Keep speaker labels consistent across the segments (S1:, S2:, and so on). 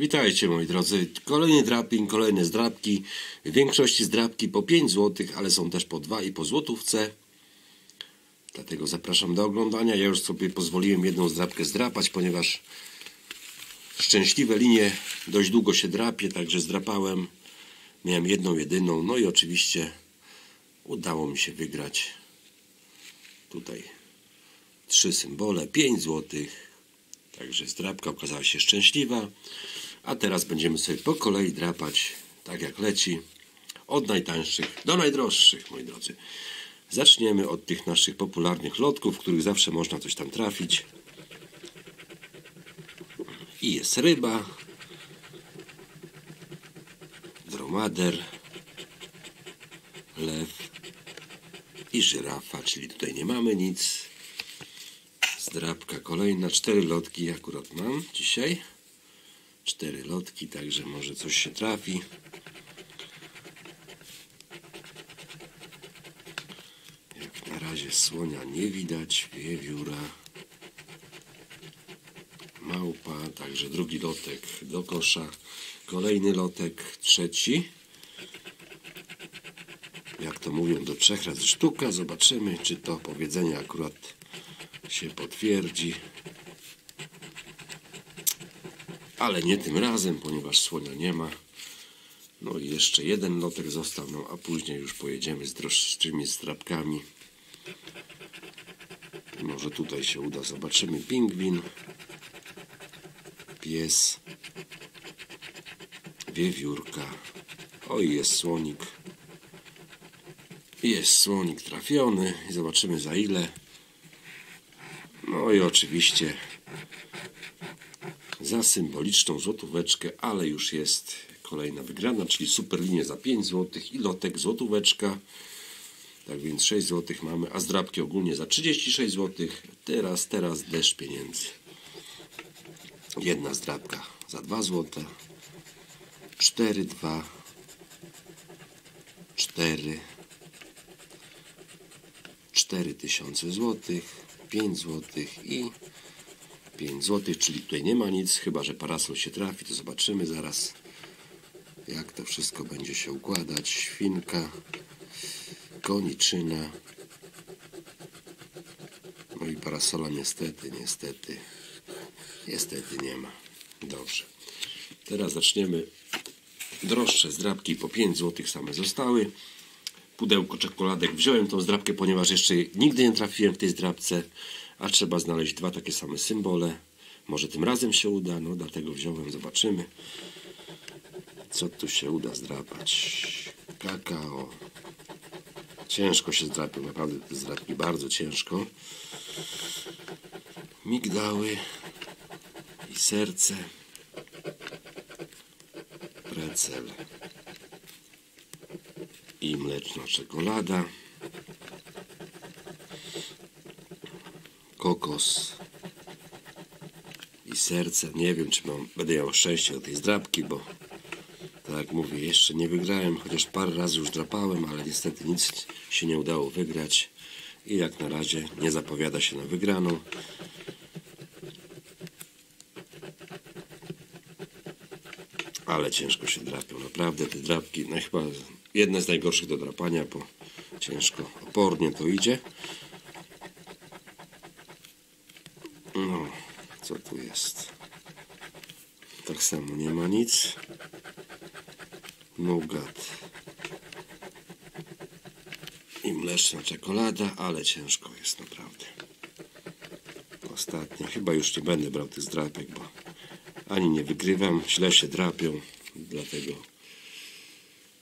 S1: Witajcie moi drodzy. Kolejny draping, kolejne zdrapki. W większości zdrapki po 5 zł, ale są też po 2 i po złotówce. Dlatego zapraszam do oglądania. Ja już sobie pozwoliłem jedną zdrapkę zdrapać, ponieważ szczęśliwe linie dość długo się drapie, także zdrapałem. Miałem jedną, jedyną. No i oczywiście udało mi się wygrać. Tutaj trzy symbole, 5 złotych. Także zdrapka okazała się szczęśliwa. A teraz będziemy sobie po kolei drapać, tak jak leci, od najtańszych do najdroższych, moi drodzy. Zaczniemy od tych naszych popularnych lotków, w których zawsze można coś tam trafić. I jest ryba, dromader, lew i żyrafa, czyli tutaj nie mamy nic. Zdrabka kolejna, cztery lotki akurat mam dzisiaj. Cztery lotki, także może coś się trafi. Jak na razie słonia nie widać, wiewióra, małpa, także drugi lotek do kosza. Kolejny lotek, trzeci. Jak to mówią, do trzech razy sztuka. Zobaczymy, czy to powiedzenie akurat się potwierdzi. Ale nie tym razem, ponieważ słonia nie ma. No i jeszcze jeden lotek został, no a później już pojedziemy z droższymi strapkami. Może tutaj się uda, zobaczymy. Pingwin, pies, wiewiórka. Oj, jest słonik. Jest słonik trafiony zobaczymy za ile. No i oczywiście za symboliczną złotóweczkę, ale już jest kolejna wygrana, czyli super linie za 5 zł i lotek złotóweczka. Tak więc 6 zł mamy, a zdrabki ogólnie za 36 zł. Teraz, teraz deszcz pieniędzy. Jedna zdrabka za 2 zł. 4, 2, 4, 4000 złotych, 5 złotych i 5 zł, czyli tutaj nie ma nic, chyba że parasol się trafi, to zobaczymy zaraz jak to wszystko będzie się układać. Świnka, koniczyna, no i parasola niestety, niestety, niestety nie ma. Dobrze. Teraz zaczniemy droższe zdrabki po 5 zł same zostały. Pudełko czekoladek. Wziąłem tą zdrabkę, ponieważ jeszcze nigdy nie trafiłem w tej zdrabce a trzeba znaleźć dwa takie same symbole. Może tym razem się uda, no dlatego wziąłem, zobaczymy, co tu się uda zdrapać. Kakao. Ciężko się zdrapią, naprawdę te bardzo ciężko. Migdały i serce. Precel i mleczna czekolada. Kokos i serce. Nie wiem, czy mam, będę miał szczęście do tej zdrapki, bo tak jak mówię, jeszcze nie wygrałem, chociaż parę razy już drapałem, ale niestety nic się nie udało wygrać i jak na razie nie zapowiada się na wygraną. Ale ciężko się drapią, naprawdę te drapki, no chyba jedne z najgorszych do drapania, bo ciężko, opornie to idzie. No, co tu jest? Tak samo nie ma nic. Nougat. I mleczna czekolada, ale ciężko jest naprawdę. Ostatnio. Chyba już nie będę brał tych zdrapek, bo ani nie wygrywam, źle się drapią, dlatego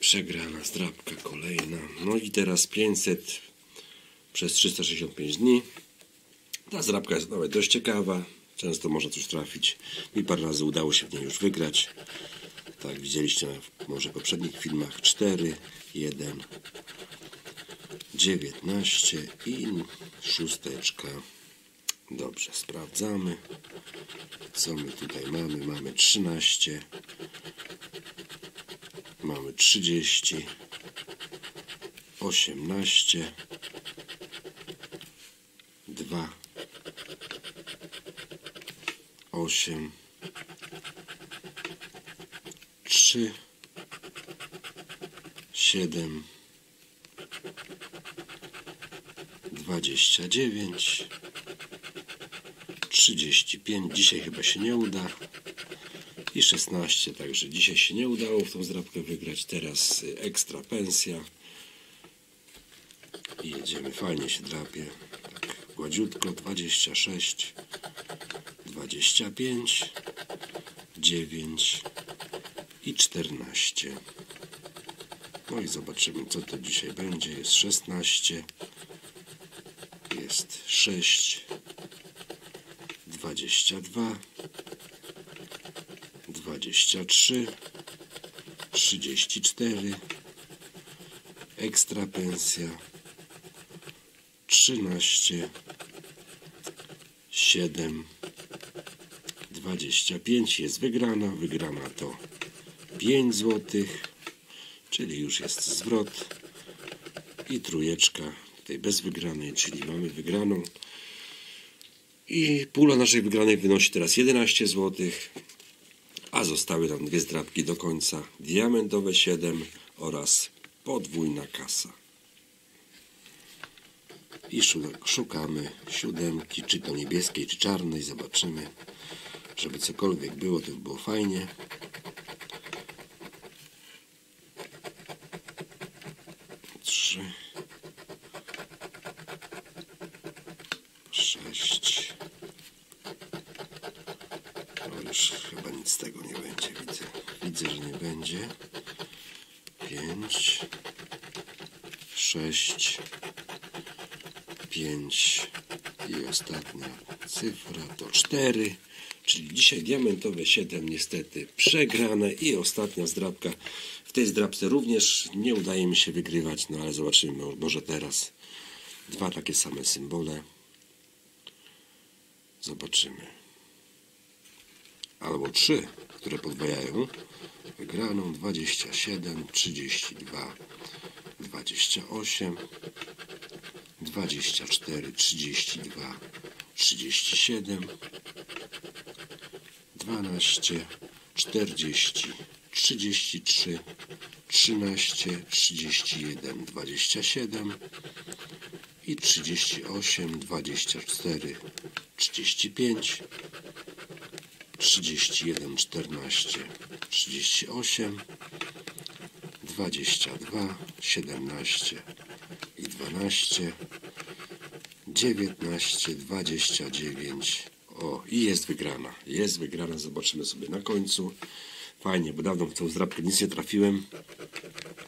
S1: przegrana zdrapka kolejna. No i teraz 500 przez 365 dni. Ta zrabka jest nawet dość ciekawa. Często można coś trafić. Mi parę razy udało się w niej już wygrać. Tak, widzieliście może w poprzednich filmach. 4, 1, 19 i szósteczka. Dobrze, sprawdzamy. Co my tutaj mamy? Mamy 13. Mamy 30. 18. 2 osiem, trzy, siedem, dwadzieścia dziewięć, trzydzieści pięć. Dzisiaj chyba się nie uda. I 16, także dzisiaj się nie udało w tą zdrabkę wygrać. Teraz y, ekstra pensja. I jedziemy, fajnie się drapie. Tak gładziutko, 26, 25, 9 i 14. No i zobaczymy, co to dzisiaj będzie. Jest 16, jest 6, 22, 23, 34, ekstra pensja, 13, 7, 25 jest wygrana. Wygrana to 5 zł, czyli już jest zwrot i trójeczka tutaj bez wygranej, czyli mamy wygraną. I pula naszej wygranej wynosi teraz 11 zł, a zostały nam dwie zdrabki do końca. Diamentowe 7 oraz podwójna kasa. I szu- szukamy siódemki, czy to niebieskiej, czy czarnej. Zobaczymy, żeby cokolwiek było, to by było fajnie. Trzy. Sześć. No już chyba nic z tego nie będzie, widzę. Widzę, że nie będzie. Pięć. Sześć. 5 i ostatnia cyfra to 4, czyli dzisiaj diamentowe 7 niestety przegrane i ostatnia zdrabka. W tej zdrabce również nie udaje mi się wygrywać, no ale zobaczymy może teraz. Dwa takie same symbole. Zobaczymy. Albo trzy, które podwajają. Wygraną 27, 32, 28, 24, 32, 37, 12, 40, 33, 13, 31, 27 i 38, 24, 35, 31, 14, 38, 22, 17 i 12, 19, 29. O, i jest wygrana. Jest wygrana, zobaczymy sobie na końcu. Fajnie, bo dawno w tą zdrabkę nic nie trafiłem.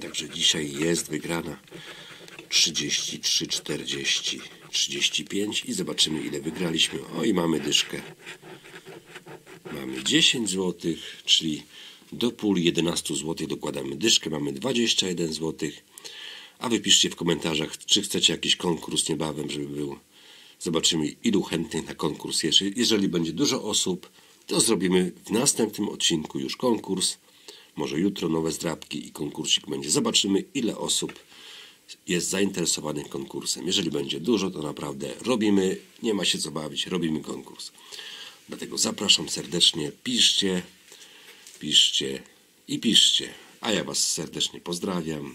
S1: Także dzisiaj jest wygrana. 33, 40, 35 i zobaczymy ile wygraliśmy. O i mamy dyszkę. Mamy 10 zł, czyli do puli 11 zł dokładamy dyszkę. Mamy 21 zł. A wypiszcie w komentarzach, czy chcecie jakiś konkurs niebawem, żeby był. Zobaczymy, ilu chętnych na konkurs. Jeżeli, jeżeli będzie dużo osób, to zrobimy w następnym odcinku już konkurs. Może jutro nowe zdrabki i konkursik będzie. Zobaczymy, ile osób jest zainteresowanych konkursem. Jeżeli będzie dużo, to naprawdę robimy, nie ma się co bawić, robimy konkurs. Dlatego zapraszam serdecznie, piszcie, piszcie i piszcie. A ja Was serdecznie pozdrawiam